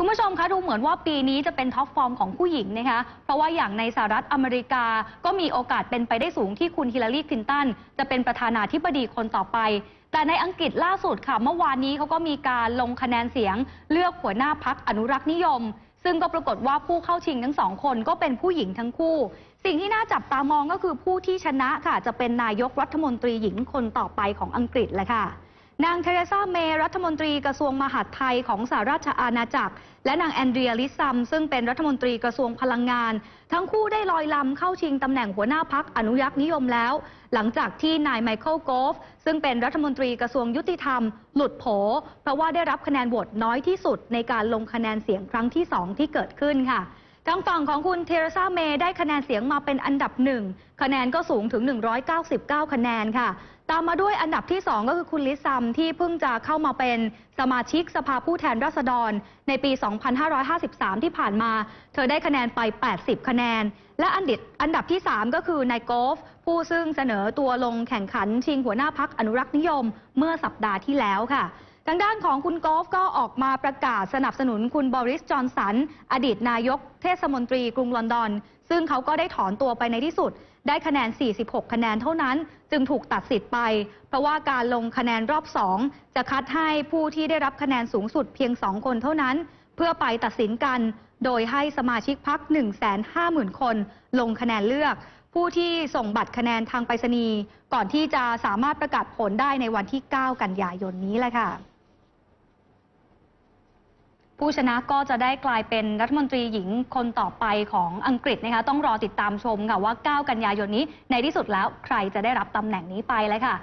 คุณผู้ชมคะดูเหมือนว่าปีนี้จะเป็นท็อปฟอร์มของผู้หญิงนะคะเพราะว่าอย่างในสหรัฐอเมริกาก็มีโอกาสเป็นไปได้สูงที่คุณฮิลลารีคลินตันจะเป็นประธานาธิบดีคนต่อไป แต่ในอังกฤษล่าสุดค่ะ เมื่อวานนี้เขาก็มีการลงคะแนนเสียง เลือกหัวหน้าพักอนุรักษ์นิยม ซึ่งก็ปรากฏว่าผู้เข้าชิงทั้งสองคนก็เป็นผู้หญิงทั้งคู่ สิ่งที่น่าจับตามองก็คือผู้ที่ชนะค่ะ จะเป็นนายกรัฐมนตรีหญิงคนต่อไปของอังกฤษแหละค่ะ นางเทเรซาเมย์รัฐมนตรีกระทรวงมหาดไทยของสหราชอาณาจักร และนางแอนเดรียลิซัม ซึ่งเป็นรัฐมนตรีกระทรวงพลังงาน ทั้งคู่ได้ลอยลำเข้าชิงตำแหน่งหัวหน้าพักอนุรักษ์นิยมแล้ว หลังจากที่นายไมเคิลโกฟ ซึ่งเป็นรัฐมนตรีกระทรวงยุติธรรม หลุดโผ เพราะว่าได้รับคะแนนโหวตน้อยที่สุดในการลงคะแนนเสียงครั้งที่สองที่เกิดขึ้นค่ะทางฝั่งของคุณเทเรซาเมย์ได้คะแนนเสียงมาเป็นอันดับหนึ่ง คะแนนก็สูงถึง 199 คะแนนค่ะ ตามมาด้วยอันดับที่ 2 ก็คือคุณลิซัมที่เพิ่งจะเข้ามาเป็นสมาชิกสภาผู้แทนราษฎร ในปี 2553 ที่ผ่านมา เธอได้คะแนนไป 80 คะแนน และอันดับอันดับที่ 3 ก็คือนายโกฟ ผู้ซึ่งเสนอตัวลงแข่งขันชิงหัวหน้าพักอนุรักษ์นิยม เมื่อสัปดาห์ที่แล้วค่ะ ทางด้านของคุณกอล์ฟก็ออกมาประกาศสนับสนุนคุณบริสจอนสัน อดีตนายกเทศมนตรีกรุงลอนดอน ซึ่งเขาก็ได้ถอนตัวไปในที่สุด ได้คะแนน 46 คะแนนเท่านั้น จึงถูกตัดสิทธิ์ไป เพราะว่าการลงคะแนนรอบ2จะคัดให้ผู้ที่ได้รับคะแนนสูงสุดเพียง 2 คนเท่านั้น เพื่อไปตัดสินกัน โดยให้สมาชิกพัก150,000 คน ลงคะแนนเลือก ผู้ที่ส่งบัตรคะแนนทางไปรษณีย์ก่อนที่จะสามารถประกาศผลได้ในวันที่ 9 กันยายนนี้แหละค่ะ ผู้ชนะก็จะได้กลายเป็นรัฐมนตรีหญิงคนต่อไปของอังกฤษนะคะต้องรอติดตามชมค่ะว่า 9 กันยายนนี้ในที่สุดแล้วใครจะได้รับตำแหน่งนี้ไปเลยค่ะ